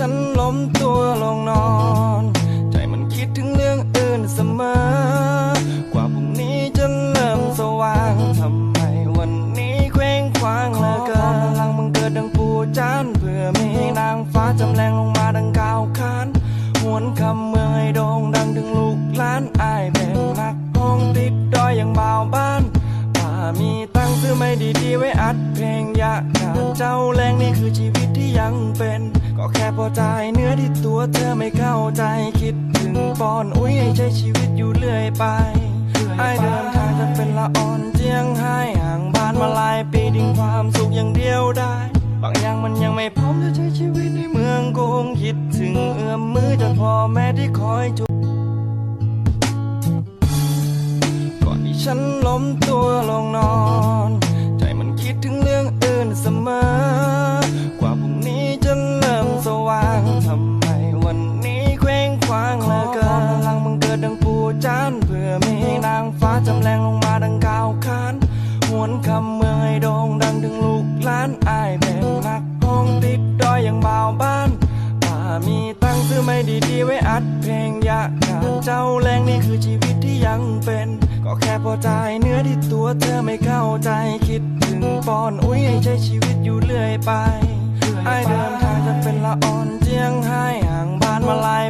ฉันล้มตัวลงนอน ใจมันคิดถึงเรื่องอื่นเสมอ กว่าพรุ่งนี้จะเริ่มสว่างทำไมวันนี้เคว้งคว้างเหลือเกินพลังมันเกิดดังปูจานเพื่อมีนางฟ้าจำแรงลงมาดังกาวคานหวนคำเมื่อยให้โด คือไม่ดีๆไว้อัดเพลงยากการเจ้าแรงนี่คือชีวิตที่ยังเป็น ก็แค่พอใจเนื้อที่ตัวเธอไม่เข้าใจคิดถึงปอนอุ้ยให้ใช้ชีวิตอยู่เรื่อยไปไอเดินทางจะเป็นละอ่อนเจียงไห้ห่างบ้านมาลายปีดิ้งความสุขอย่างเดียวได้บางอย่างมันยังไม่พร้อมจะใช้ชีวิตในเมืองกรุงคิดถึงเอื้อมมือจากพ่อแม่ที่คอยจุก่อนที่ฉันล้มตัวลงนอน แรงลงมาดังกาวคานหวนคำเมืองให้โด่งดังถึงลูกหลานอายเป็นนักห้องติดดอยอย่างบ่าวบ้านถ้ามีตังค์ซื้อไม่ดีๆไว้อัดเพลงยากการเจ้าแรงนี่คือชีวิตที่ยังเป็น ก็แค่พอใจเนื้อที่ตัวเธอไม่เข้าใจคิดถึงปอนอุ้ยให้ใช้ชีวิตอยู่เรื่อยไปไอายเดินทางจะเป็นละอ่อนเจียงไห้ห่างบ้านมาลาย